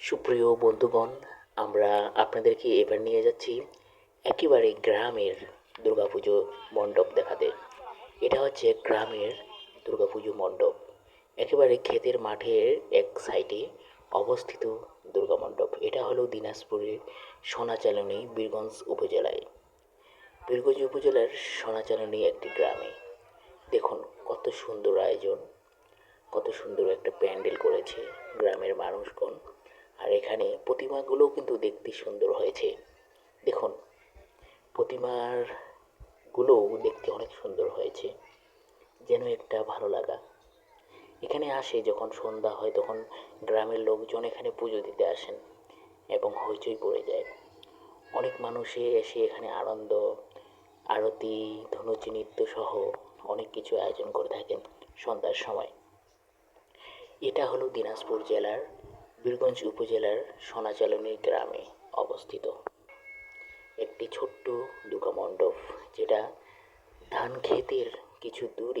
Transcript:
সুপ্রিয় বন্ধুগণ, আমরা আপনাদেরকে এবার নিয়ে যাচ্ছি একেবারে গ্রামের দুর্গাপুজো মণ্ডপ দেখাতে। এটা হচ্ছে গ্রামের দুর্গাপুজো মণ্ডপ। একেবারে ক্ষেতের মাঠের এক সাইডে অবস্থিত দুর্গা মণ্ডপ। এটা হলো দিনাজপুরের সোনাচালানি বীরগঞ্জ উপজেলায়। বীরগঞ্জ উপজেলার সোনাচালানি একটি গ্রামে। দেখুন, কত সুন্দর আয়োজন, কত সুন্দর একটা প্যান্ডেল করেছে গ্রামের মানুষগণ। এখানে প্রতিমাগুলোও কিন্তু দেখতে সুন্দর হয়েছে। দেখুন প্রতিমার গুলোও দেখতে অনেক সুন্দর হয়েছে। যেন একটা ভালো লাগা। এখানে আসে যখন সন্ধ্যা হয়, তখন গ্রামের লোকজন এখানে পুজো দিতে আসেন এবং হইচই পড়ে যায়। অনেক মানুষে এসে এখানে আনন্দ, আরতি, ধনুচি নৃত্য সহ অনেক কিছু আয়োজন করে থাকেন সন্ধ্যার সময়। এটা হলো দিনাজপুর জেলার বীরগঞ্জ উপজেলার সোনাচালনী গ্রামে অবস্থিত। একটি ছোট্ট দুর্গা মণ্ডপ যেটা ধান ক্ষেতের কিছু দূরে